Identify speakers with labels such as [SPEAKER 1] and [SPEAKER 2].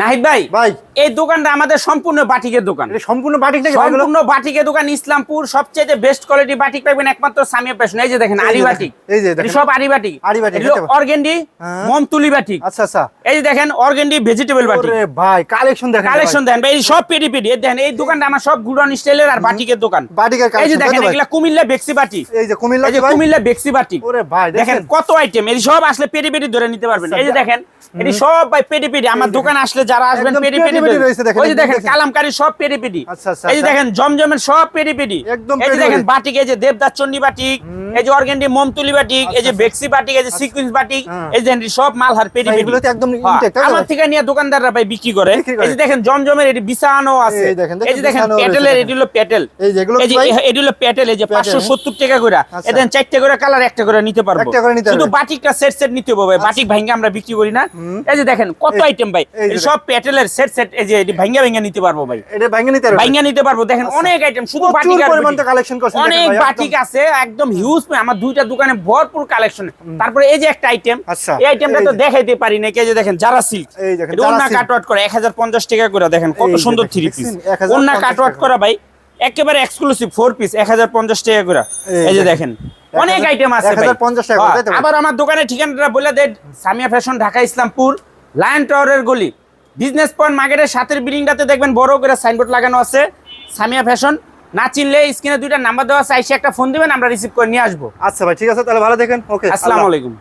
[SPEAKER 1] নাহিদ ভাই
[SPEAKER 2] ভাই।
[SPEAKER 1] এই দোকানটা আমাদের সম্পূর্ণ বাটিকের দোকান।
[SPEAKER 2] সম্পূর্ণ বাটিক
[SPEAKER 1] সম্পূর্ণ বাটিকের দোকান ইসলামপুর সবচেয়ে বেস্ট কোয়ালিটি বাটিক পাবেন একমাত্র সামিয়া পেশন এই যে দেখেন
[SPEAKER 2] এই
[SPEAKER 1] আরি বাটিক।
[SPEAKER 2] এই যে দেখেন।
[SPEAKER 1] সব আরি বাটিক।
[SPEAKER 2] আরি বাটিক,
[SPEAKER 1] অর্গেন্ডি
[SPEAKER 2] হ্যাঁ।
[SPEAKER 1] মমতুলি বাটিক।
[SPEAKER 2] আচ্ছা আচ্ছা।
[SPEAKER 1] এই যে দেখেন অর্গেন্ডি ভেজিটেবল বাটিক।
[SPEAKER 2] ভাই কালেকশন দেখেন
[SPEAKER 1] কালেকশন দেন ভাই এই সব পেডি পেডি এই দেখেন এই দোকানটা আমার সব গুডন স্টাইলের আর বাটিকের দোকান।
[SPEAKER 2] বাটিকের
[SPEAKER 1] এই যে দেখেন এগুলা কুমিল্লা বেক্সি বাটি
[SPEAKER 2] এই যে কুমিল্লা
[SPEAKER 1] এই যে কুমিল্লা বেক্সি বাটি
[SPEAKER 2] ওরে ভাই
[SPEAKER 1] দেখেন।
[SPEAKER 2] দেখেন
[SPEAKER 1] কত আইটেম এই সব আসলে পেডি পেডি ধরে নিতে পারবেন।
[SPEAKER 2] আচ্ছা,
[SPEAKER 1] এই যে দেখেন এটি সব ভাই পেডি পেডি আমার দোকান আসলে যারা আসবেন পেডি
[SPEAKER 2] রয়েছে দেখেন,
[SPEAKER 1] ওই যে দেখেন
[SPEAKER 2] দেখেন।
[SPEAKER 1] কালামকারী সব পেডি পেডি
[SPEAKER 2] আচ্ছা, আচ্ছা,
[SPEAKER 1] এই যে
[SPEAKER 2] আচ্ছা।
[SPEAKER 1] দেখেন জমজমের সব পেরিপিডি পেডি
[SPEAKER 2] একদম
[SPEAKER 1] এই যে দেখেন। বাটিক এই যে দেবদাস চন্ডী বাটিক এই যে অর্গেন্ডি মমতুলি বাটিক এই যে
[SPEAKER 2] আচ্ছা,
[SPEAKER 1] বেক্সি বাটিক এই যে সিকুয়েন্স বাটিক
[SPEAKER 2] হ্যাঁ।
[SPEAKER 1] এই যে সব মালহার পেডি
[SPEAKER 2] এগুলো তো একদম
[SPEAKER 1] হ্যাঁ, আমার থেকে নিয়ে দোকানদাররা ভাই বিক্রি করে এই যে দেখেন জমজমের এটি বিছানো আছে
[SPEAKER 2] এই
[SPEAKER 1] যে দেখেন
[SPEAKER 2] দেখেন।
[SPEAKER 1] এটি হলো পেটেল
[SPEAKER 2] এই যে এগুলো
[SPEAKER 1] এটি হলো পেটেল এই যে
[SPEAKER 2] পেটেল,
[SPEAKER 1] পাঁচশো
[SPEAKER 2] হ্যাঁ।
[SPEAKER 1] সত্তর টাকা করে
[SPEAKER 2] আচ্ছা।
[SPEAKER 1] এদের চারটে করে কালার একটা করে নিতে পারব শুধু বাটিকটা সেট সেট নিতে হবে ভাই বাটিক ভাঙ্গা আমরা বিক্রি করি না এই যে দেখেন কত আইটেম ভাই সব পেটেলের সেট সেট এই যে এটি ভাঙ্গা ভাঙ্গা নিতে পারব ভাই
[SPEAKER 2] এটা ভাঙে নিতে পারবে
[SPEAKER 1] ভাঙ্গা নিতে পারব দেখেন অনেক আইটেম শুধু বাটিক
[SPEAKER 2] পরিমাণ তো
[SPEAKER 1] বাটিক।
[SPEAKER 2] কালেকশন করছেন
[SPEAKER 1] অনেক বাটিক আছে একদম হিউজ আমার দুইটা দোকানে ভরপুর কালেকশন তারপরে এই যে একটা আইটেম
[SPEAKER 2] আচ্ছা,
[SPEAKER 1] এই আইটেমটা তো দেখাইতে পারি না এই যে দেখেন যারা সিল্ক
[SPEAKER 2] এই দেখেন, silk।
[SPEAKER 1] কাটওয়ার্ট করে 1050 টাকা করে দেখেন কত সুন্দর
[SPEAKER 2] দেখেন,
[SPEAKER 1] থ্রি পিস
[SPEAKER 2] দেখছেন? 1050
[SPEAKER 1] ওন্না কাটওয়ার্ট
[SPEAKER 2] টাকা।
[SPEAKER 1] করা ভাই একেবারে এক্সক্লুসিভ ফোর পিস 1050 টাকা করে
[SPEAKER 2] এই
[SPEAKER 1] যে
[SPEAKER 2] দেখেন।
[SPEAKER 1] দেখেন অনেক আইটেম আছে ভাই
[SPEAKER 2] 1050 টাকা করে,
[SPEAKER 1] হ্যাঁ,
[SPEAKER 2] তো ভাই?
[SPEAKER 1] আবার আমার দোকানের ঠিকানাটা বলে দেন সামিয়া ফ্যাশন ঢাকা ইসলামপুর লায়ন টাওয়ারের গলি বিজনেস পয়েন্ট মার্কেটের সাথের বিল্ডিংটাতে দেখবেন বড় করে সাইনবোর্ড লাগানো আছে সামিয়া ফ্যাশন না চিনলে স্ক্রিনে দুইটা নাম্বার দেওয়া আছে একটা ফোন দিবেন আমরা রিসিভ করে নিয়ে আসব।
[SPEAKER 2] আচ্ছা ভাই ঠিক আছে তাহলে ভালো দেখেন ওকে
[SPEAKER 1] আসসালামু আলাইকুম।